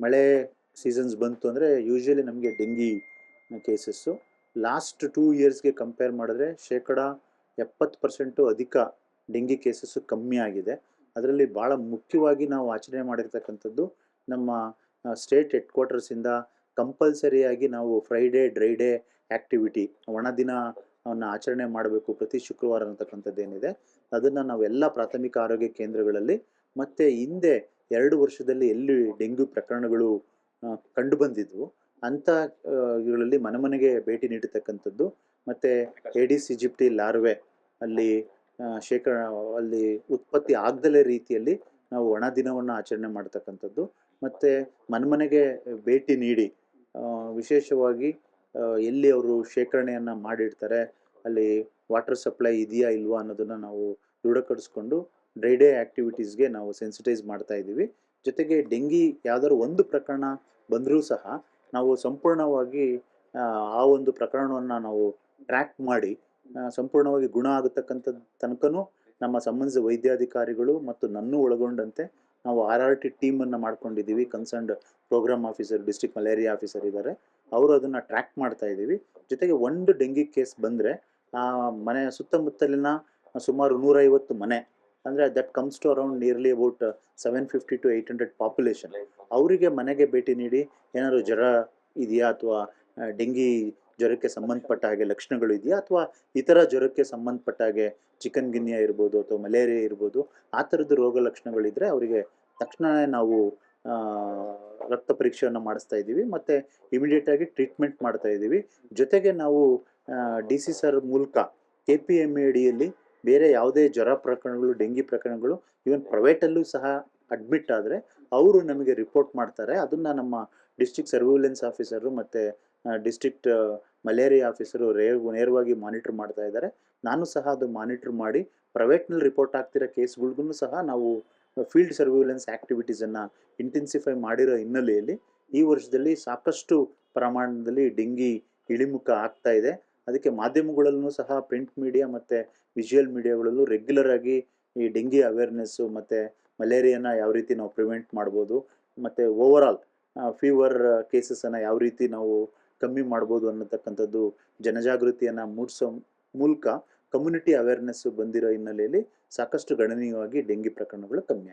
ಮಳೆ ಸೀಸನ್ಸ್ ಬಂತು ಅಂದರೆ ಯೂಶ್ವಲಿ ನಮಗೆ ಡೆಂಗಿ ಕೇಸಸ್ಸು ಲಾಸ್ಟ್ ಟೂ ಇಯರ್ಸ್ಗೆ ಕಂಪೇರ್ ಮಾಡಿದ್ರೆ ಶೇಕಡ ಎಪ್ಪತ್ತು ಪರ್ಸೆಂಟು ಅಧಿಕ ಡೆಂಗಿ ಕೇಸಸ್ಸು ಕಮ್ಮಿ ಆಗಿದೆ. ಅದರಲ್ಲಿ ಭಾಳ ಮುಖ್ಯವಾಗಿ ನಾವು ಆಚರಣೆ ಮಾಡಿರ್ತಕ್ಕಂಥದ್ದು ನಮ್ಮ ಸ್ಟೇಟ್ ಹೆಡ್ ಕ್ವಾರ್ಟರ್ಸಿಂದ ಕಂಪಲ್ಸರಿಯಾಗಿ ನಾವು ಫ್ರೈಡೇ ಡ್ರೈ ಡೇ ಆ್ಯಕ್ಟಿವಿಟಿ ಒಣ ದಿನವನ್ನು ಆಚರಣೆ ಮಾಡಬೇಕು ಪ್ರತಿ ಶುಕ್ರವಾರ ಅಂತಕ್ಕಂಥದ್ದು ಏನಿದೆ. ಅದನ್ನು ನಾವೆಲ್ಲ ಪ್ರಾಥಮಿಕ ಆರೋಗ್ಯ ಕೇಂದ್ರಗಳಲ್ಲಿ ಮತ್ತು ಹಿಂದೆ ಎರಡು ವರ್ಷದಲ್ಲಿ ಎಲ್ಲಿ ಡೆಂಗ್ಯೂ ಪ್ರಕರಣಗಳು ಕಂಡು ಬಂದಿದ್ವು ಅಂತ ಇವುಗಳಲ್ಲಿ ಮನೆ ಮನೆಗೆ ಭೇಟಿ ನೀಡತಕ್ಕಂಥದ್ದು ಮತ್ತೆ ಏಡಿಸ್ ಇಜಿಪ್ಟಿ ಲಾರ್ವೆ ಅಲ್ಲಿ ಶೇಖರ, ಅಲ್ಲಿ ಉತ್ಪತ್ತಿ ಆಗದಲೇ ರೀತಿಯಲ್ಲಿ ನಾವು ಒಣ ದಿನವನ್ನು ಆಚರಣೆ ಮಾಡ್ತಕ್ಕಂಥದ್ದು. ಮತ್ತು ಮನೆಮನೆಗೆ ಭೇಟಿ ನೀಡಿ ವಿಶೇಷವಾಗಿ ಎಲ್ಲಿ ಅವರು ಶೇಖರಣೆಯನ್ನು ಮಾಡಿರ್ತಾರೆ ಅಲ್ಲಿ ವಾಟರ್ ಸಪ್ಲೈ ಇದೆಯಾ ಇಲ್ವಾ ಅನ್ನೋದನ್ನು ನಾವು ದೃಢಪಡಿಸ್ಕೊಂಡು ಡ್ರೈ ಡೇ ಆ್ಯಕ್ಟಿವಿಟೀಸ್ಗೆ ನಾವು ಸೆನ್ಸಿಟೈಸ್ ಮಾಡ್ತಾ ಇದ್ದೀವಿ. ಜೊತೆಗೆ ಡೆಂಗಿ ಯಾವ್ದಾದ್ರು ಒಂದು ಪ್ರಕರಣ ಬಂದರೂ ಸಹ ನಾವು ಸಂಪೂರ್ಣವಾಗಿ ಆ, ಒಂದು ಪ್ರಕರಣವನ್ನು ನಾವು ಟ್ರ್ಯಾಕ್ ಮಾಡಿ ಸಂಪೂರ್ಣವಾಗಿ ಗುಣ ಆಗತಕ್ಕಂಥ ತನಕನೂ ನಮ್ಮ ಸಂಬಂಧಿಸಿದ ವೈದ್ಯಾಧಿಕಾರಿಗಳು ಮತ್ತು ನನ್ನ ಒಳಗೊಂಡಂತೆ ನಾವು ಆರ್ ಆರ್ ಟಿ ಟೀಮನ್ನು ಮಾಡ್ಕೊಂಡಿದ್ದೀವಿ. Concerned programme officer district malaria officer ಇದ್ದಾರೆ ಅವರು ಅದನ್ನು ಟ್ರ್ಯಾಕ್ ಮಾಡ್ತಾ ಇದ್ದೀವಿ. ಜೊತೆಗೆ ಒಂದು ಡೆಂಗಿ ಕೇಸ್ ಬಂದರೆ ಮನೆಯ ಸುತ್ತಮುತ್ತಲಿನ ಸುಮಾರು ನೂರೈವತ್ತು ಮನೆ ಅಂದರೆ that comes to around nearly about seven fifty to eight hundred population ಅವರಿಗೆ ಮನೆಗೆ ಭೇಟಿ ನೀಡಿ, ಏನಾದ್ರು ಜ್ವರ ಇದೆಯಾ ಅಥವಾ ಡೆಂಗಿ ಜ್ವರಕ್ಕೆ ಸಂಬಂಧಪಟ್ಟ ಹಾಗೆ ಲಕ್ಷಣಗಳು ಇದೆಯಾ ಅಥವಾ ಇತರ ಜ್ವರಕ್ಕೆ ಸಂಬಂಧಪಟ್ಟ ಹಾಗೆ ಚಿಕನ್ ಗಿನ್ನಿಯಾ ಇರ್ಬೋದು ಅಥವಾ ಮಲೇರಿಯಾ ಇರ್ಬೋದು, ಆ ಥರದ್ದು ರೋಗ ಲಕ್ಷಣಗಳಿದ್ರೆ ಅವರಿಗೆ ತಕ್ಷಣವೇ ನಾವು ರಕ್ತ ಪರೀಕ್ಷೆಯನ್ನು ಮಾಡಿಸ್ತಾ ಇದ್ದೀವಿ ಮತ್ತು ಇಮಿಡಿಯೇಟಾಗಿ ಟ್ರೀಟ್ಮೆಂಟ್ ಮಾಡ್ತಾ ಇದ್ದೀವಿ. ಜೊತೆಗೆ ನಾವು ಡಿ ಸಿ ಸರ್ ಮೂಲಕ ಕೆ ಪಿ ಎಂ ಎ ಬೇರೆ ಯಾವುದೇ ಜ್ವರ ಪ್ರಕರಣಗಳು ಡೆಂಗಿ ಪ್ರಕರಣಗಳು ಈವನ್ ಪ್ರೈವೇಟಲ್ಲೂ ಸಹ ಅಡ್ಮಿಟ್ ಆದರೆ ಅವರು ನಮಗೆ ರಿಪೋರ್ಟ್ ಮಾಡ್ತಾರೆ. ಅದನ್ನು ನಮ್ಮ ಡಿಸ್ಟ್ರಿಕ್ಟ್ ಸರ್ವಿಲೆನ್ಸ್ ಆಫೀಸರು ಮತ್ತು ಡಿಸ್ಟ್ರಿಕ್ಟ್ ಮಲೇರಿಯಾ ಆಫೀಸರು ರೇ ನೇರವಾಗಿ ಮಾನಿಟರ್ ಮಾಡ್ತಾ ಇದ್ದಾರೆ. ನಾನು ಸಹ ಅದು ಮಾನಿಟರ್ ಮಾಡಿ ಪ್ರೈವೇಟ್ನಲ್ಲಿ ರಿಪೋರ್ಟ್ ಆಗ್ತಿರೋ ಕೇಸ್ಗಳಿಗೂ ಸಹ ನಾವು ಫೀಲ್ಡ್ ಸರ್ವಿಲೆನ್ಸ್ ಆ್ಯಕ್ಟಿವಿಟೀಸನ್ನು ಇಂಟೆನ್ಸಿಫೈ ಮಾಡಿರೋ ಹಿನ್ನೆಲೆಯಲ್ಲಿ ಈ ವರ್ಷದಲ್ಲಿ ಸಾಕಷ್ಟು ಪ್ರಮಾಣದಲ್ಲಿ ಡೆಂಗಿ ಇಳಿಮುಖ ಆಗ್ತಾ ಇದೆ. ಅದಕ್ಕೆ ಮಾಧ್ಯಮಗಳಲ್ಲೂ ಸಹ ಪ್ರಿಂಟ್ ಮೀಡಿಯಾ ಮತ್ತು ವಿಜುವಲ್ ಮೀಡಿಯಾಗಳಲ್ಲೂ ರೆಗ್ಯುಲರ್ ಆಗಿ ಈ ಡೆಂಗಿ ಅವೇರ್ನೆಸ್ಸು ಮತ್ತು ಮಲೇರಿಯಾನ ಯಾವ ರೀತಿ ನಾವು ಪ್ರಿವೆಂಟ್ ಮಾಡ್ಬೋದು, ಮತ್ತು ಓವರ್ ಆಲ್ ಫೀವರ್ ಕೇಸಸನ್ನು ಯಾವ ರೀತಿ ನಾವು ಕಮ್ಮಿ ಮಾಡ್ಬೋದು ಅನ್ನತಕ್ಕಂಥದ್ದು ಜನಜಾಗೃತಿಯನ್ನು ಮೂಡಿಸೋ ಮೂಲಕ ಕಮ್ಯುನಿಟಿ ಅವೇರ್ನೆಸ್ ಬಂದಿರೋ ಹಿನ್ನೆಲೆಯಲ್ಲಿ ಸಾಕಷ್ಟು ಗಣನೀಯವಾಗಿ ಡೆಂಗಿ ಪ್ರಕರಣಗಳು ಕಮ್ಮಿ